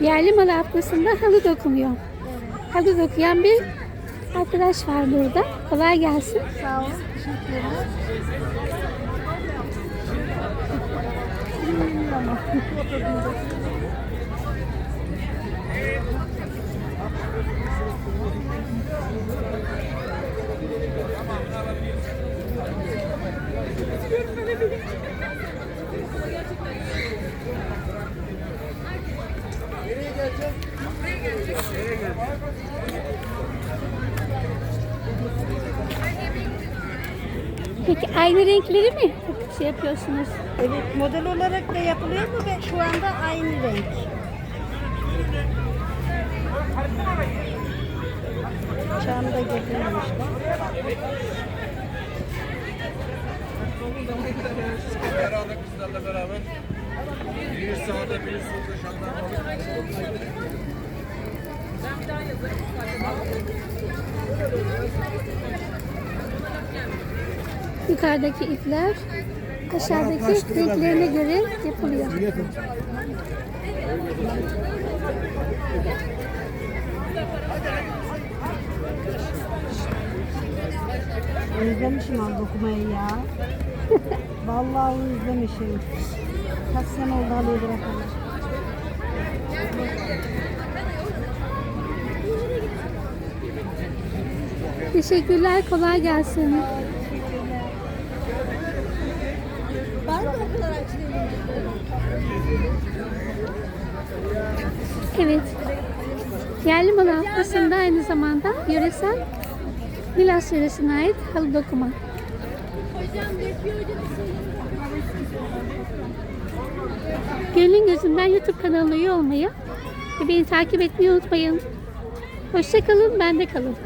Yerli malı haftasında halı dokunuyor. Halı dokuyan bir arkadaş var burada. Kolay gelsin. Sağ ol. Teşekkür ederim. Peki aynı renkleri mi şey yapıyorsunuz? Evet, model olarak da yapılıyor mu ve şu anda aynı renk. Çağını da getirmemişler. Beraber kızlarla beraber. Biri sağda biri solda şanlar Yukarıdaki ipler aşağıdaki renklerine göre yapılıyor. Özlemişim al dokumayı ya. Vallahi özlemişim. Kaç sene oldu halıya bırakalı. Teşekkürler, kolay gelsin. Ben de o kadar. Evet. Yerli malı haftasında aynı zamanda yöresel Milas yöresine ait halı dokuma. Gönlün gözünden YouTube kanalına üye olmayı ve beni takip etmeyi unutmayın. Hoşçakalın, bende kalın.